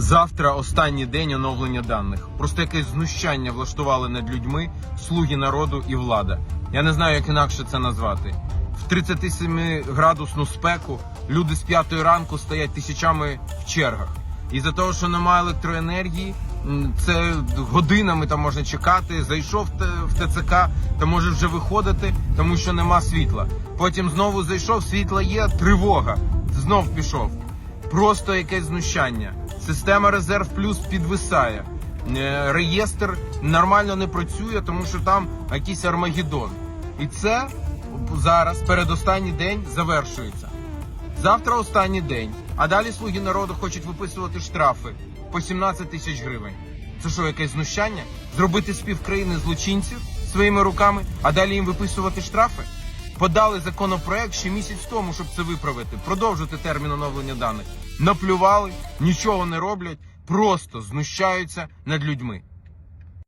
Завтра останній день оновлення даних. Просто якесь знущання влаштували над людьми, слуги народу і влада. Я не знаю, як інакше це назвати. В 37 градусну спеку люди з п'ятої ранку стоять тисячами в чергах. І за того, що немає електроенергії, це годинами там можна чекати. Зайшов в ТЦК, та може вже виходити, тому що нема світла. Потім знову зайшов, світла є, тривога. Знов пішов. Просто якесь знущання. Система резерв плюс підвисає. Е, Реєстр нормально не працює, тому що там якийсь армагеддон. І це зараз, передостанній день, завершується. Завтра останній день, а далі слуги народу хочуть виписувати штрафи по 17 тисяч гривень. Це що, якесь знущання? Зробити спів країни злочинців своїми руками, а далі їм виписувати штрафи? Подали законопроект ще місяць тому, щоб це виправити, продовжити термін оновлення даних. Наплювали, нічого не роблять, просто знущаються над людьми.